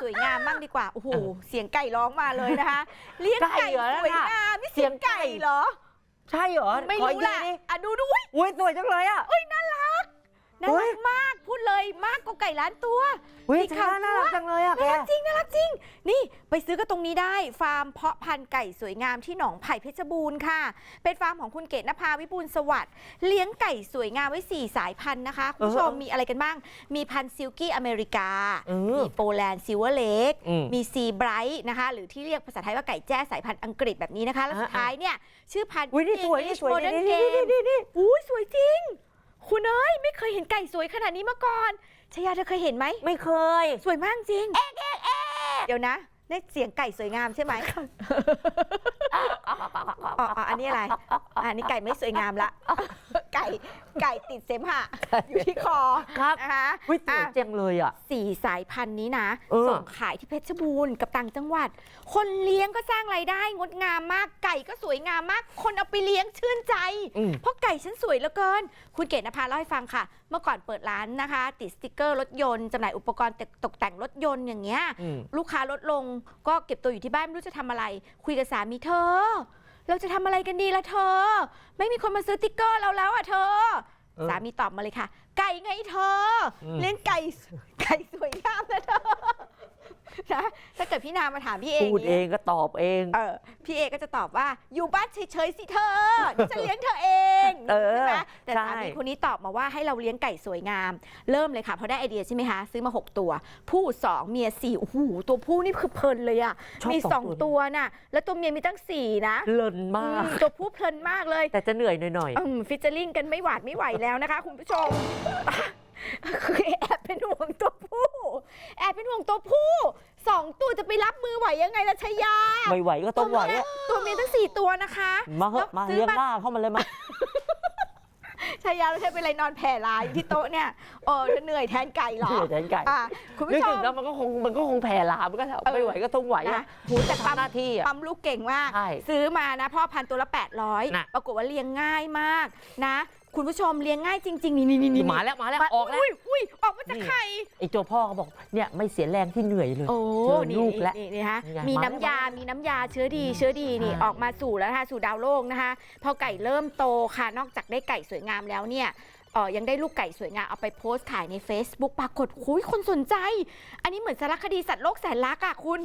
สวยงามบ้างดีกว่า โอ้โห เสียงไก่ร้องมาเลยนะคะเลี้ยงไก่ไก่เหรอสวยงามนี่เสียงเสียงไก่ ไก่เหรอ ใช่เหรอไม่ขอรู้อีกแหละทีดิอะดูดูอุ๊ยอุ้ยสวยจังเลยอะ น่าเฮ้รัยกมาก พูดเลยมากกว่าไก่ล้านตัวอุ้ยสีขาวน่ารักจังเลยอะแกน่ารักจริงน่ารักจริง นี่ไปซื้อกันตรงนี้ได้ ฟาร์มเพาะพันธุ์ไก่สวยงามที่หนองไผ่เพชรบูรณ์ค่ะ เป็นฟาร์มของคุณเกศนภาวิบูลย์สวัสดิ์เลี้ยงไก่สวยงามไว้ 4 สายพันธุ์นะคะ คุณผู้ชมเออมีอะไรกันบ้าง มีพันธุ์ซิลกี้อเมริกา เออ มีโปแลนด์ซิลเวอร์เล็กอืม มีซีไบรท์นะคะ หรือที่เรียกภาษาไทยว่าไก่แจ้สายพันธุ์อังกฤษแบบนี้นะคะ แล้วอ่าสุดท้ายเนี่ย ชื่อพันธุ์ อุ้ยนี่สวยนี่ English สวย Modern นี่นี่ Game นี่นี่อุ้ยสวยจริง คุณเอ้ยไม่เคยเห็นไก่สวยขนาดนี้มาก่อนชยาเธอเคยเห็นไหมไม่เคย สวยมากจริง เอ๊ะเอ๊ะเอ๊ะเดี๋ยวนะนี่เสียงไก่สวยงามใช่ไหมอ๋ออ๋ออันนี้อะไร อันนี้ไก่ไม่สวยงามละ ไก่ไก่ติดเสมหะอยู่ที่คอครับนะคะอุ้ยสวยอะ จังเลยอะ สี่สายพันธุ์นี้นะ เออ ส่งขายที่เพชรบูรณ์กับต่างจังหวัด คนเลี้ยงก็สร้างรายได้งดงามมากไก่ก็สวยงามมาก คนเอาไปเลี้ยงชื่นใจ อืม เพราะไก่ฉันสวยเหลือเกิน คุณเกศนภาเล่าให้ฟังค่ะ เมื่อก่อนเปิดร้านนะคะ ติดสติกเกอร์รถยนต์จำหน่ายอุปกรณ์ตกแต่งรถยนต์อย่างเงี้ย อืม ลูกค้าลดลงก็เก็บตัวอยู่ที่บ้านไม่รู้จะทำอะไร คุยกับสามีเธอ เราจะทำอะไรกันดีล่ะเธอ ไม่มีคนมาซื้อติ๊กเกอร์เราแล้วอะเธอ เออสามีตอบมาเลยค่ะ ไก่ไงเธออมเลี้ยงไก่ ไก่สวยงามนะเธอ นะถ้าเกิดพี่นามาถามพี่เองพูดเองก็ตอบเอง เออพี่เอก็จะตอบว่าอยู่บ้านเฉยๆสิเธอดิฉันเลี้ยงเธอเองเออใช่ไหมแต่ใช่สามีคนนี้ตอบมาว่าให้เราเลี้ยงไก่สวยงาม เริ่มเลยค่ะพอได้ไอเดียใช่ไหมคะซื้อมา 6 ตัว ผู้สองเมียสี่โอ้โหตัวผู้นี่คือเพลินเลยอะชอบมีสสอองงตัวตัวน่ะแล้วตัวเมียมีตั้งสี่นะเพลินมากอืมตัวผู้เพลินมากเลย แต่จะเหนื่อยหน่อยอืมฟิชเจอริงกันไม่หวาดไม่ไหวแล้วนะคะ คุณผู้ชม คือแอบเป็นห่วงตัวผู้ แอบเป็นห่วงตัวผู้ สองตัวจะไปรับมือไหวยังไงล่ะชายาๆไม่ไหวก็ต้องไหวอะตัวเมียตั้งสี่ตัวนะคะมาเหอะมาซื้อ เลี้ยงมาหน้าเข้ามาเลยมา ชายาเราใช้เป็นอะไรนอนแผ่ลายอยู่ที่โต๊ะเนี่ย เออเธอเหนื่อยแทนไก่เหรอเหนื่อยแทนไก่ อะคุณนึผู้กชถึม งแล้วมันก็คงมันก็คงแผ่ลามก็เถอะเออ ไม่ไหวก็ต้องไหวนะอะหูแต่ปั๊มทำหน้าที่อะ ปั๊มลูกเก่งมาก ใช่ซื้อมานะพ่อพันธุ์ตัวละ 800 น่ะ ปรากฏว่าเลี้ยงง่ายมากนะ คุณผู้ชมเลี้ยงง่ายจริง ๆ นี่นี่นี่มาแล้วมาแล้วออกแล้วยอุ้ยออกมาจากนี่ไข่ไอ้ตัวพ่อเขาบอกเนี่ยไม่เสียแรงที่เหนื่อยเลยโอ้เจอนี่ลูกแล้วนี่นี่ฮะนี่ไงมีมาน้ำยาแล้วมีน้ำยาเชื้อดี เชื้อดีนี่ใช่ออกมาสู่แล้วนะคะสู่ดาวโลกนะคะพอไก่เริ่มโตค่ะนอกจากได้ไก่สวยงามแล้วเนี่ยเออยังได้ลูกไก่สวยงามเอาไปโพสต์ขายใน Facebook ปรากฏคุยคนสนใจ อันนี้เหมือนสารคดีสัตว์โลกแสนรักอะคุณ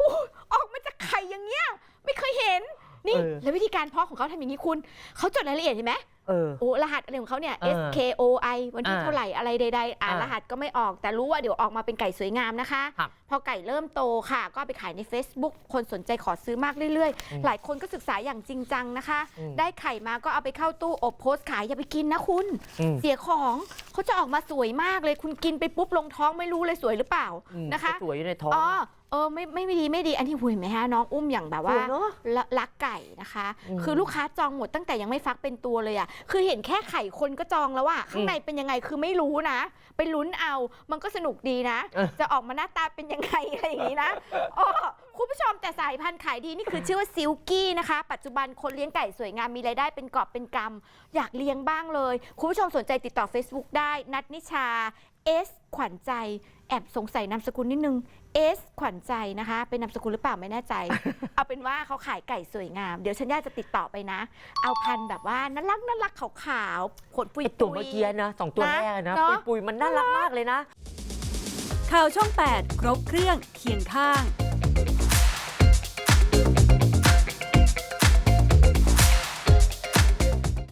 อู้ออกมาจากไข่อย่างเงี้ยไม่เคยเห็น นี่ เออ แล้ววิธีการเพาะของเขาทำอย่างนี้คุณเขาจดรายละเอียดเห็นไหมเออ โอ้รหัสอะไรของเขาเนี่ย เออ S K O I วันที่อ่าเท่าไหร่อะไรใดๆอ่านอ่ารหัสก็ไม่ออก แต่รู้ว่าเดี๋ยวออกมาเป็นไก่สวยงามนะคะ ครับพอไก่เริ่มโตค่ะ ก็เอาไปขายใน Facebook คนสนใจขอซื้อมากเรื่อยอืมๆ หลายคนก็ศึกษาอย่างจริงจังนะคะ อืม ได้ไข่มาก็เอาไปเข้าตู้อบโพสต์ขายอย่าไปกินนะคุณ อืม เสียของเขาจะออกมาสวยมากเลยคุณกินไปปุ๊บลงท้องไม่รู้เลยสวยหรือเปล่าอืมนะคะ ก็สวยอยู่ในท้อง อ๋อเออไม่ไม่ดีไม่ดีอันนี้หุยเห็นไหมฮะน้องอุ้มอย่างแบบว่าสวยเนอะ ละรักไก่นะคะ อืมคือลูกค้าจองหมดตั้งแต่ยังไม่ฟักเป็นตัวเลยอะ่ะคือเห็นแค่ไข่คนก็จองแล้วอะข้างในเป็นยังไงคือไม่รู้นะ ไปลุ้นเอามันก็สนุกดีนะ เออ จะออกมาหน้าตาเป็นยังไง อะไรอย่างนี้นะอ๋อคุณผู้ชมแต่สายพันธุ์ขายดีนี่คือชื่อว่าซิลกี้นะคะ ปัจจุบันคนเลี้ยงไก่สวยงามมีรายได้เป็นกอบเป็นกำ อยากเลี้ยงบ้างเลย คุณผู้ชมสนใจติดต่อ Facebook ได้ นัดนิชา เอสขวัญใจแอบสงสัยนามสกุลนิดนึงเอสขวัญใจนะคะ เป็นนามสกุลหรือเปล่าไม่แน่ใจ เอาเป็นว่าเขาขายไก่สวยงาม เดี๋ยวฉันย่าจะติดต่อไปนะ เอาพันธุ์แบบว่าน่ารักน่ารักขาวๆขนปุยไอ้ตัวเมื่อกี้นะสองตัวนะแรกนะเนอะ ปุยๆมันน่ารักมากเลยนะ ข่าวช่อง 8 ครบเครื่องเคียงข้าง